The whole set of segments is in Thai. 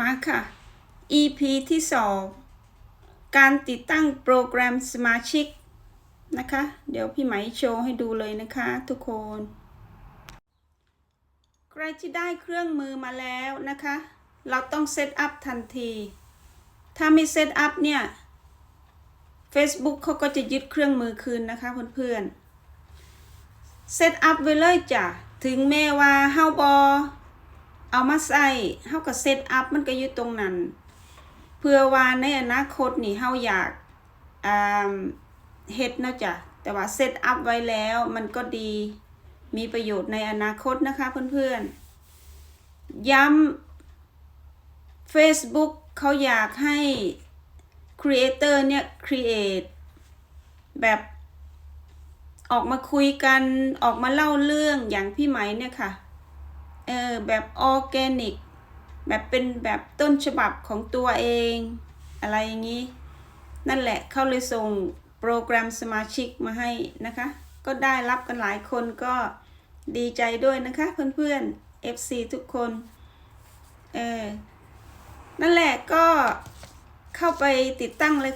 มาค่ะ EP ที่สองการติดตั้งโปรแกรมสมาชิกนะคะ เดี๋ยวพี่ไหมโชว์ให้ดูเลยนะคะทุกคน ใครที่ได้เครื่องมือมาแล้วนะคะ เราต้องเซตอัพทันที ถ้าไม่เซตอัพเนี่ย Facebook เขาก็จะยึดเครื่องมือคืนนะคะเพื่อนๆเซตอัพไว้เลยจ้ะ ถึงแม้ว่าเฮาบอ เอามาใส่เฮาก็เซตอัพมันก็อยู่ตรงนั้น เพื่อว่าในอนาคตนี่เฮาอยากอ่าเฮ็ดเนาะจ้ะแต่ว่าเซตอัพไว้แล้วมันก็ดีมีประโยชน์ในอนาคตนะคะเพื่อนๆ ย้ำ Facebook เขาอยากให้ Creator เนี่ย create แบบออกมาคุยกันออกมาเล่าเรื่องอย่างพี่ไหมเนี่ยค่ะ เออแบบออร์แกนิก แบบเป็นแบบต้นฉบับของตัวเอง อะไรอย่างนี้ นั่นแหละเขาเลยส่งโปรแกรมสมาชิกมาให้นะคะ ก็ได้รับกันหลายคนก็ดีใจด้วยนะคะเพื่อนๆ FC ทุกคนเออนั่นแหละก็เข้าไปติดตั้งเลย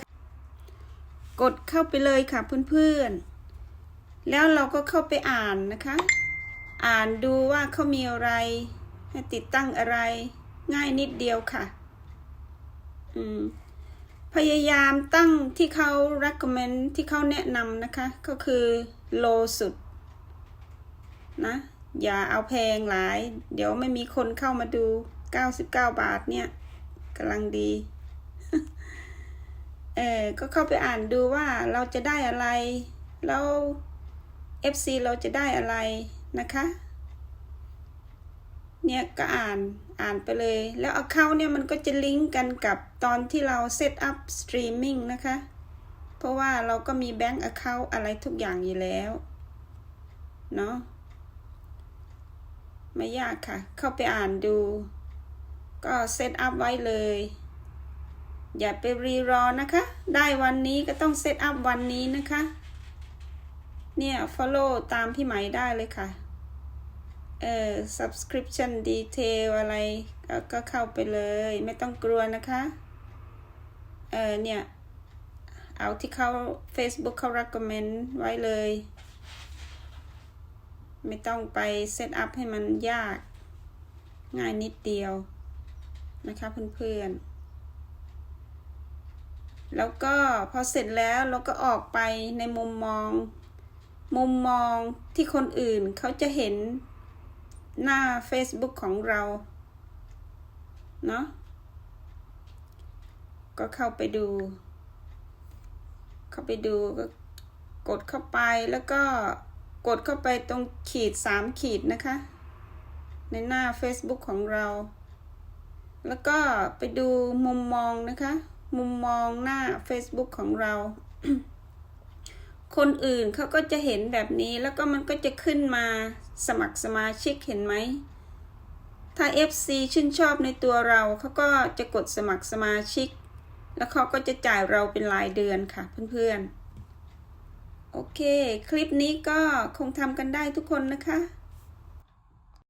กดเข้าไปเลยค่ะเพื่อนๆ แล้วเราก็เข้าไปอ่านนะคะ อ่านดูว่าเขามีอะไร ให้ติดตั้งอะไร ง่ายนิดเดียวค่ะ อืม พยายามตั้งที่เขา recommend ที่เขาแนะนำนะคะ ก็คือ low สุด นะ อย่าเอาแพงหลาย เดี๋ยวไม่มีคนเข้ามาดู 99 บาทเนี่ยกำลังดี เออก็เข้าไปอ่านดูว่าเราจะได้อะไร แล้ว FC เราจะได้อะไร นะคะ เนี่ยก็อ่านอ่านไปเลย แล้ว Account เนี่ยมันก็จะลิงก์กันกับตอนที่เราเซตอัพสตรีมมิ่งนะคะ เพราะว่าเราก็มีแบงก์ Account อะไรทุกอย่างอยู่แล้ว เนาะไม่ยากค่ะ เข้าไปอ่านดู ก็เซตอัพไว้เลย อย่าไปรีรอนะคะ ได้วันนี้ก็ต้องเซตอัพวันนี้นะคะ เนี่ย follow ตามพี่ไหมได้เลยค่ะ เออ subscription detail อะไรก็ก็เข้าไปเลย ไม่ต้องกลัวนะคะ เออเนี่ย เอาที่เขา Facebook เขา recommend ไว้เลย ไม่ต้องไปเซตอัพให้มันยาก ง่ายนิดเดียวนะคะเพื่อนๆ แล้วก็พอเสร็จแล้วเราก็ออกไปในมุมมอง มุมมองที่คนอื่นเขาจะเห็นหน้า Facebook ของเรา เนาะก็เข้าไปดู เข้าไปดูก็กดเข้าไปแล้วก็กดเข้าไปตรงขีดสามขีดนะคะ ในหน้า Facebook ของเรา แล้วก็ไปดูมุมมองนะคะ มุมมองหน้า Facebook ของเรา คนอื่นเขาก็จะเห็นแบบนี้แล้วก็มันก็จะขึ้นมาสมัครสมาชิกเห็นไหม ถ้า FC ชื่นชอบในตัวเราเขาก็จะกดสมัครสมาชิก แล้วเขาก็จะจ่ายเราเป็นรายเดือนค่ะเพื่อนๆ โอเค คลิปนี้ก็คงทำกันได้ทุกคนนะคะ